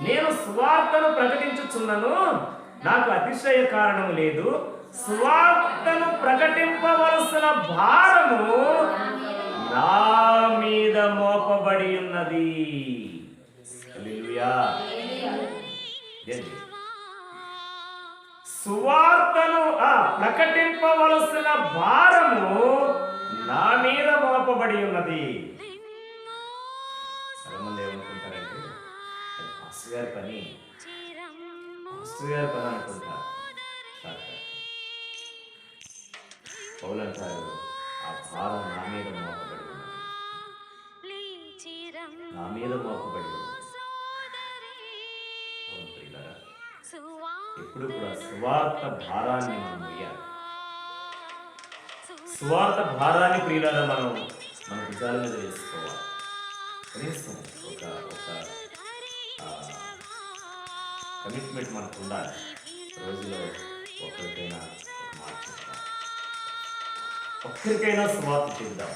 నేను సువార్తను ప్రకటించుచున్నను. నాకు అతిశయ కారణం లేదు. సువార్తను ప్రకటింపవలసిన భారము నా మీద మోపబడి ఉన్నది. సువార్తను ఆ, ప్రకటింపవలసిన భారము నా మీద మోపబడి ఉన్నది. మాస్టర్ గారి పని. మాస్టర్ గారి పని అనుకుంటా. పౌలంటారు ఆ భారం నా మీద మోపబడి నా మీద మోపబడి ఇప్పుడు కూడా సువార్త భారాన్ని మనం మొయ్యాలి స్వార్థ భారాన్ని ప్రియులారా మనం మన భుజాల మీద వేసుకోవాలి. కనీసం ఒక ఒక కమిట్మెంట్ మనకు ఉండాలి. రోజులో ఒక్కరికైనా మాట ఒక్కరికైనా సువార్త చేద్దాం